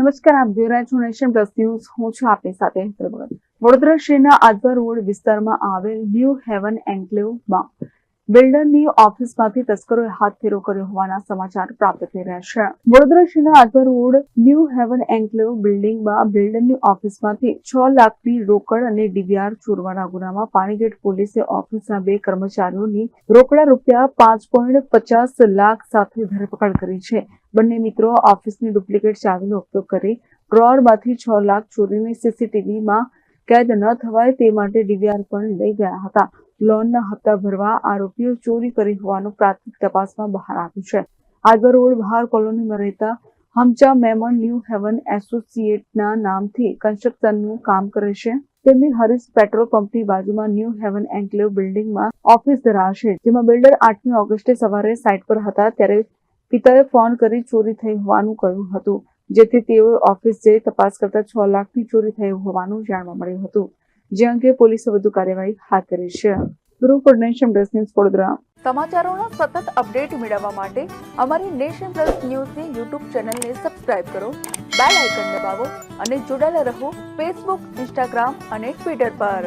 નમસ્કાર, આપ જોઈ રહ્યા પ્લસ ન્યૂઝ. હું છું આપની સાથે વડોદરા શહેરના આજવા રોડ વિસ્તારમાં આવેલ ન્યૂ હેવન એન્કલેવમાં બિલ્ડરની ઓફિસમાંથી તસ્કરોએ હાથ ફેરો કર્યો હોવાના સમાચાર પ્રાપ્ત થઈ રહ્યા છે. વડોદરા શહેરના Ajwa road, New Haven Enclave બિલ્ડિંગમાં બિલ્ડરની ઓફિસમાંથી છ લાખની રોકડ અને ડીવીઆર ચોરવાના ગુનામાં પાણીગેટ પોલીસે ઓફિસના બે કર્મચારીઓની રોકડા રૂપિયા પાંચ પોઈન્ટ પચાસ લાખ સાથે ધરપકડ કરી છે. બંને મિત્રો ઓફિસની ડુપ્લિકેટ ચાવીનો ઉપયોગ કરી ડ્રોરમાંથી છ લાખ ચોરીની સીસીટીવીમાં કેદ ન થવાય તે માટે ડીવીઆર પણ લઈ ગયા હતા. લોનના હપ્તા ભરવા આરોપીઓ ચોરી કરી હોવાનું પ્રાથમિક તપાસમાં બહાર આવ્યું છે. આગર રોડ બહાર કોલોનીમાં રહેતા હમચા મેમન ન્યૂ હેવન એસોસિએટના નામથી કન્સ્ટ્રક્શનનું કામ કરે છે. તેમની હરીશ પેટ્રોલ પંપની બાજુમાં ન્યૂ હેવન એન્કલેવ બિલ્ડિંગમાં ઓફિસ ધરાવશે જેમાં બિલ્ડર આઠમી ઓગસ્ટે સવારે સાઇટ પર હતા, ત્યારે પિતાએ ફોન કરી ચોરી થઈ હોવાનું કહ્યું હતું, જેથી તેઓએ ઓફિસ જઈ તપાસ કરતા છ લાખની ચોરી થઈ હોવાનું જાણવા મળ્યું હતું. જે અંગે પોલીસે વધુ કાર્યવાહી હાથ ધરી છે. Bureau Nation desk news Vadodara. સમાચારોના સતત અપડેટ મેળવવા માટે અમારી નેશન પ્લસ ન્યૂઝની યુટ્યુબ ચેનલને સબસ્ક્રાઇબ કરો, બેલ આઇકન દબાવો અને જોડાયેલા રહો ફેસબુક, ઇન્સ્ટાગ્રામ અને ટ્વિટર પર.